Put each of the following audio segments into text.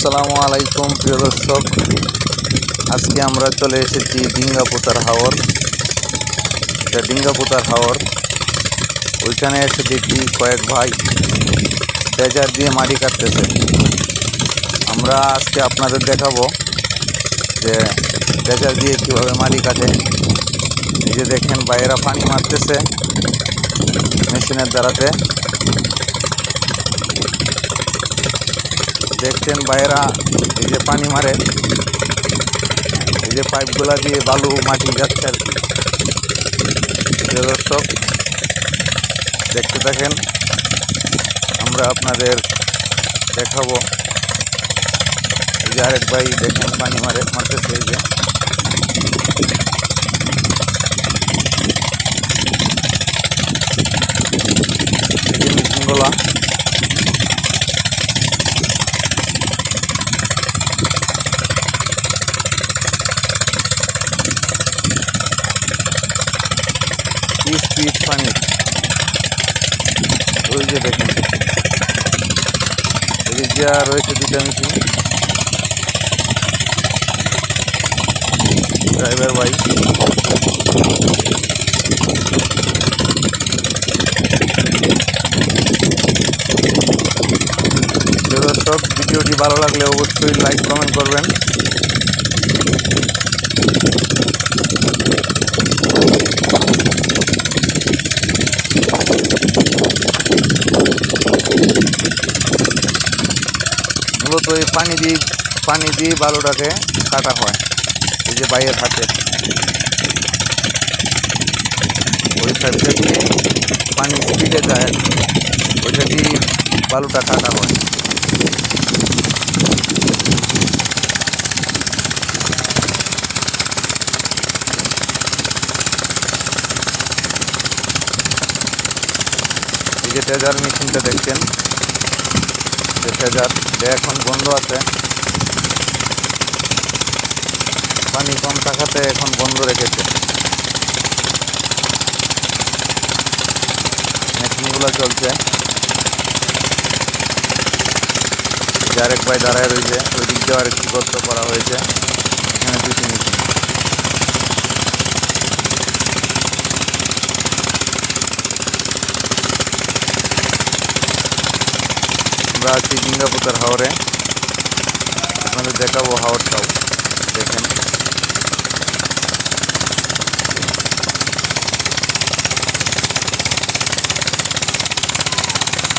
আসসালামু আলাইকুম, প্রিয় দর্শক। আজকে আমরা চলে এসেছি ডিঙ্গাপুতার হাওর। এটা ডিঙ্গাপুতার হাওর। ওইখানে এসে দেখি কয়েক ভাই ট্রেজার দিয়ে মাটি কাটতেছে। আমরা আজকে আপনাদের দেখাবো যে ট্রেজার দিয়ে কীভাবে মাটি কাটে। যে দেখেন বাইরেরা পানি মারতেছে মেশিনের দ্বারাতে। দেখছেন বাইরা এই যে পানি মারে, এই যে পাইপগুলা দিয়ে বালু মাটি যাচ্ছে। আর কি দর্শক, দেখতে থাকেন, আমরা আপনাদের দেখাবো। যে আরেক ভাই দেখেন পানি মারে, মারতেছে এই যে। এই পিস পিস পানি ওই যে দেখেন। এদিক দিয়ে রয়েছে দুটা মেশিন ড্রাইভার বাইক দর্শক, ভিডিওটি ভালো লাগলে অবশ্যই লাইক কমেন্ট করবেন। এই পানি দিয়ে পানি দিয়ে বালুটাকে কাটা হয়। এই যে বাইরের হাতে। ওই সাইডটা দিয়ে পানি স্পিডে যায়। ওইটা দিয়ে বালুটা কাটা হয়। যে ট্রেজার মেশিনটা দেখছেন? যে ট্রেজার যে এখন বন্ধ আছে। পানি কম থাকাতে এখন বন্ধ রেখেছে। মেশিনগুলো চলছে। আরেক ভাই দাঁড়ায় রয়েছে ওই দিক দিয়ে আরেকটি গর্ত করা হয়েছে। এখানে দুটি মেশিন। আমরা আছি ডিঙ্গাপুতার হাওরে আপনাদের দেখাবো হাওরটাও দেখেন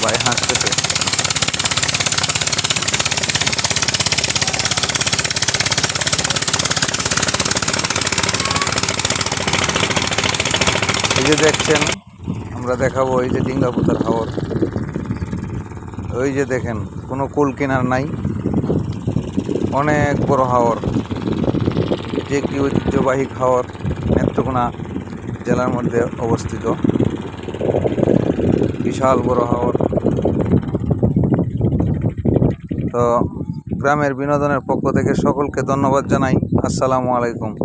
ভাই হাসতেছে এই যে দেখছেন আমরা দেখাবো এই যে ডিঙ্গাপুতার হাওর ওই যে দেখেন, কোনো কুল কিনার নাই। অনেক বড় হাওর। যে কি ঐতিহ্যবাহী হাওর নেত্রকোনা জেলার মধ্যে অবস্থিত। বিশাল বড় হাওর। তো গ্রামের বিনোদনের পক্ষ থেকে সকলকে ধন্যবাদ জানাই। আসসালামু আলাইকুম।